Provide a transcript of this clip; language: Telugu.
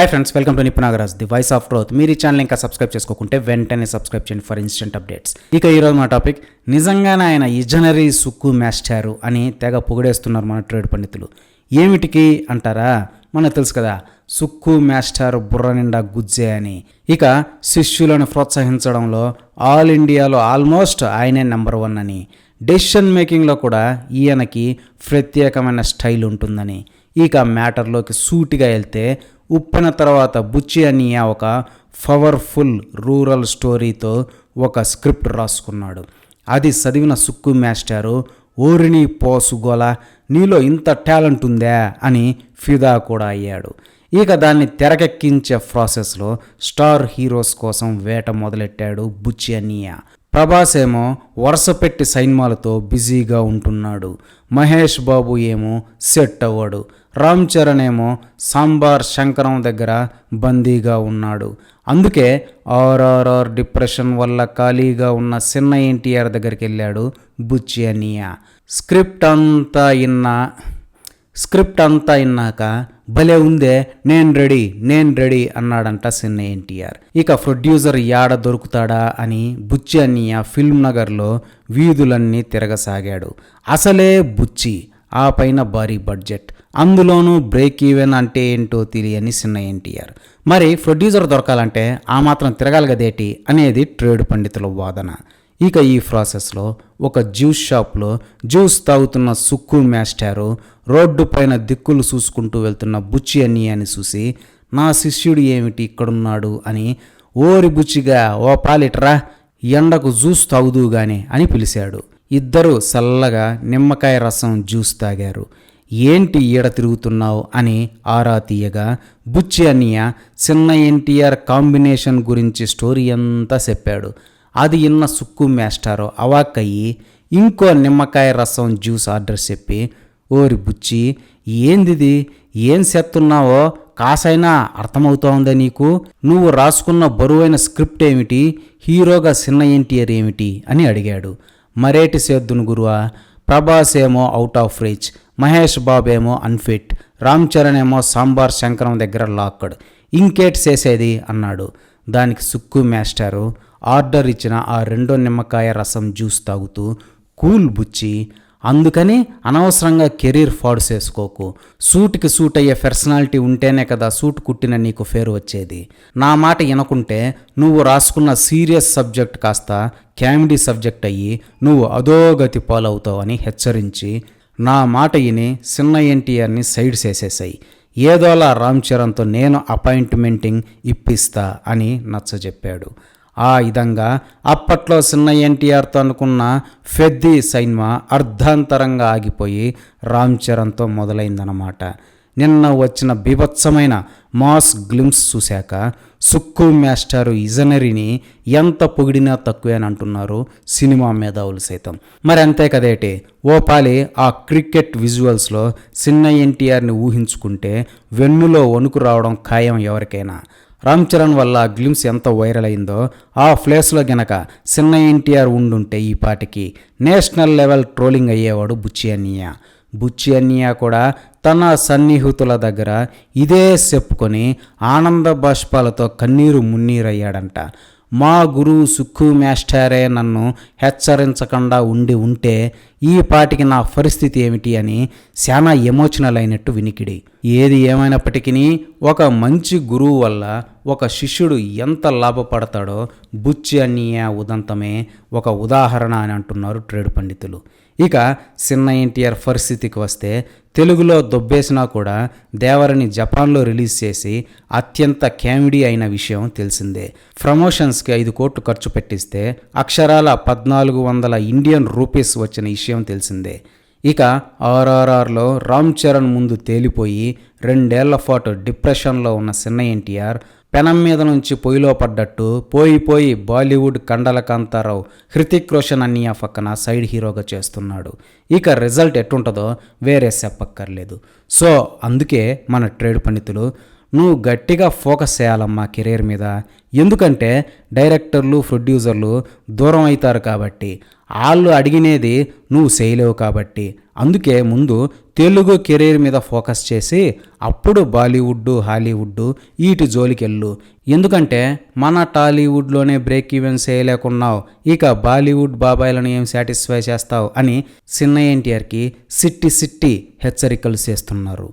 Hi friends welcome to Nipunagaraj the voice of growth మీరు ఈ ఛానల్ ఇంకా సబ్స్క్రైబ్ చేసుకోకుంటే వెంటనే సబ్స్క్రైబ్ చేయండి ఫర్ ఇన్స్టెంట్ అప్డేట్స్ ఇక ఈరోజు మా టాపిక్ నిజంగానే ఆయన ఇజనరీ సుక్కు మాస్టారు అని తెగ పొగిడేస్తున్నారు మన ట్రేడ్ పండితులు. ఏమిటికి అంటారా? మనకు తెలుసు కదా సుక్కు మాస్టర్ బుర్ర నిండా గుజ్జే అని. ఇక శిష్యులను ప్రోత్సహించడంలో ఆల్ ఇండియాలో ఆల్మోస్ట్ ఆయనే నెంబర్ వన్ అని. డెసిషన్ మేకింగ్లో కూడా ఈయనకి ప్రత్యేకమైన స్టైల్ ఉంటుందని. ఇక మ్యాటర్లోకి సూటిగా వెళ్తే ఉప్పిన తర్వాత బుచ్చి అనియా ఒక పవర్ఫుల్ రూరల్ స్టోరీతో ఒక స్క్రిప్ట్ రాసుకున్నాడు. అది చదివిన సుక్కు మాస్టారు ఓరిని పోసుగోల నీలో ఇంత టాలెంట్ ఉందా అని ఫిదా కూడా అయ్యాడు. ఇక దాన్ని తెరకెక్కించే ప్రాసెస్లో స్టార్ హీరోస్ కోసం వేట మొదలెట్టాడు బుచ్చి అనియా. ప్రభాస్ ఏమో వరుసపెట్టి సైన్మాలతో బిజీగా ఉంటున్నాడు. మహేష్ బాబు ఏమో సెట్ అవ్వడు. రామ్ చరణ్ ఏమో సాంబార్ శంకరం దగ్గర బందీగా ఉన్నాడు. అందుకే ఆర్ఆర్ఆర్ డిప్రెషన్ వల్ల ఖాళీగా ఉన్న చిన్న ఎన్టీఆర్ దగ్గరికి వెళ్ళాడు బుచ్చి అనియా. స్క్రిప్ట్ అంతా ఇన్నా స్క్రిప్ట్ అంతా ఇన్నాక భలే ఉందే నేను రెడీ నేను రెడీ అన్నాడంట సిన్న ఎన్టీఆర్. ఇక ప్రొడ్యూసర్ యాడ దొరుకుతాడా అని బుచ్చి అన్నయ్య ఫిల్మ్ నగర్లో వీధులన్నీ తిరగసాగాడు. అసలే బుచ్చి ఆ పైన భారీ బడ్జెట్. అందులోనూ బ్రేక్ ఈవెన్ అంటే ఏంటో తెలియని చిన్న ఎన్టీఆర్. మరి ప్రొడ్యూసర్ దొరకాలంటే ఆ మాత్రం తిరగాలి కదేటి అనేది ట్రేడ్ పండితుల వాదన. ఇక ఈ ప్రాసెస్లో ఒక జ్యూస్ షాప్లో జ్యూస్ తాగుతున్న సుక్కు మాస్టారు రోడ్డు పైన దిక్కులు చూసుకుంటూ వెళ్తున్న బుచ్చి అని అని చూసి నా శిష్యుడు ఏమిటి ఇక్కడున్నాడు? అని ఓరి బుచ్చిగా ఓ పాలిట్రా ఎండకు జ్యూస్ తాగుదు గాని అని పిలిచాడు. ఇద్దరు చల్లగా నిమ్మకాయ రసం జ్యూస్ తాగారు. ఏంటి ఈడ తిరుగుతున్నావు? అని ఆరా తీయగా బుచ్చి అన్నయ్య చిన్న ఎన్టీఆర్ కాంబినేషన్ గురించి స్టోరీ అంతా చెప్పాడు. అది ఇన్న సుక్కు మేస్టారు అవాక్కయ్యి ఇంకో నిమ్మకాయ రసం జ్యూస్ ఆర్డర్ చెప్పి ఓరి బుచ్చి ఏందిది? ఏం చేస్తున్నావో? కాసైనా అర్థమవుతోందా నీకు? నువ్వు రాసుకున్న బరువైన స్క్రిప్ట్ ఏమిటి? హీరోగా చిన్న ఎన్టీఆర్ ఏమిటి? అని అడిగాడు. మరేటి సేద్దును గురువా? ప్రభాస్ ఏమో out of reach Mahesh Babu ఏమో అన్ఫిట్ రామ్ చరణ్ ఏమో సాంబార్ శంకరం దగ్గర లాక్కడ్ ఇంకేట్ చేసేది? అన్నాడు. దానికి సుక్కు మేస్టారు ఆర్డర్ ఇచ్చిన ఆ రెండో నిమ్మకాయ రసం జ్యూస్ తాగుతూ కూల్ బుచ్చి అందుకని అనవసరంగా కెరీర్ ఫాడ్ చేసుకోకు సూట్కి సూట్ అయ్యే పర్సనాలిటీ ఉంటేనే కదా సూట్ కుట్టిన నీకు ఫేర్ వచ్చేది. నా మాట వినకుంటే నువ్వు రాసుకున్న సీరియస్ సబ్జెక్ట్ కాస్త కామెడీ సబ్జెక్ట్ అయ్యి నువ్వు అధోగతి పాలవుతావని హెచ్చరించి నా మాట విని చిన్న ఎన్టీఆర్ని సైడ్ చేసేసాయి. ఏదోలా రామ్ చరణ్తో నేను అపాయింట్మెంటింగ్ ఇప్పిస్తా అని నచ్చజెప్పాడు. ఆ విధంగా అప్పట్లో చిన్న ఎన్టీఆర్తో అనుకున్న ఫెద్ది సైన్మా అర్ధాంతరంగా ఆగిపోయి రామ్ చరణ్తో మొదలైందన్నమాట. నిన్న వచ్చిన బీభత్సమైన మాస్ గ్లిమ్స్ చూశాక సుక్కు మాస్టారు ఇజనరీని ఎంత పొగిడినా తక్కువే అని అంటున్నారు సినిమా మేధావులు సైతం. మరి అంతే కదేటి? ఓపాలి ఆ క్రికెట్ విజువల్స్లో చిన్న ఎన్టీఆర్ని ఊహించుకుంటే వెన్నులో వణుకు రావడం ఖాయం ఎవరికైనా. రామ్ చరణ్ వల్ల ఆ గ్లిమ్స్ ఎంత వైరల్ అయిందో ఆ ప్లేస్లో గనక చిన్న ఎన్టీఆర్ ఉండుంటే ఈ పాటికి నేషనల్ లెవెల్ ట్రోలింగ్ అయ్యేవాడు బుచ్చి అన్నయ్య. బుచ్చి అన్నయ్య కూడా తన సన్నిహితుల దగ్గర ఇదే చెప్పుకొని ఆనంద బాష్పాలతో కన్నీరు మున్నీరయ్యాడంట. మా గురువు సుక్కు మాస్టారే నన్ను హెచ్చరించకుండా ఉండి ఉంటే ఈ పాటికి నా పరిస్థితి ఏమిటి అని చాలా ఎమోషనల్ అయినట్టు వినికిడి. ఏది ఏమైనప్పటికీ ఒక మంచి గురువు వల్ల ఒక శిష్యుడు ఎంత లాభపడతాడో బుచ్చి అన్నీయ ఉదంతమే ఒక ఉదాహరణ అని అంటున్నారు ట్రేడ్ పండితులు. ఇక చిన్న ఎన్టీఆర్ పరిస్థితికి వస్తే తెలుగులో దొబ్బేసినా కూడా దేవరని జపాన్లో రిలీజ్ చేసి అత్యంత కామెడీ అయిన విషయం తెలిసిందే. ప్రమోషన్స్కి ఐదు కోట్లు ఖర్చు పెట్టిస్తే అక్షరాల పద్నాలుగు వందల ఇండియన్ రూపీస్ వచ్చిన విషయం తెలిసిందే. ఇక ఆర్ఆర్ఆర్లో రామ్ చరణ్ ముందు తేలిపోయి రెండేళ్ళ పాటు డిప్రెషన్లో ఉన్న చిన్న ఎన్టీఆర్ పెనం మీద నుంచి పొయ్యిలో పడ్డట్టు పోయి పోయి బాలీవుడ్ కండల కాంతారావు హృతిక్ రోషన్ అన్నయ్య పక్కన సైడ్ హీరోగా చేస్తున్నాడు. ఇక రిజల్ట్ ఎట్టుంటుందో వేరే చెప్పక్కర్లేదు. సో అందుకే మన ట్రేడ్ పండితులు నువ్వు గట్టిగా ఫోకస్ చేయాలమ్మా కెరీర్ మీద. ఎందుకంటే డైరెక్టర్లు ప్రొడ్యూసర్లు దూరం అవుతారు కాబట్టి వాళ్ళు అడిగినేది నువ్వు చేయలేవు కాబట్టి. అందుకే ముందు తెలుగు కెరీర్ మీద ఫోకస్ చేసి అప్పుడు బాలీవుడ్ హాలీవుడ్ వీటి జోలికెళ్ళు. ఎందుకంటే మన టాలీవుడ్లోనే బ్రేక్ ఈవెన్ చేయలేకున్నావు. ఇక బాలీవుడ్ బాబాయ్లను ఏం సాటిస్ఫై చేస్తావు అని చిన్న ఎన్టీఆర్కి సిట్టి సిట్టి హెచ్చరికలు చేస్తున్నారు.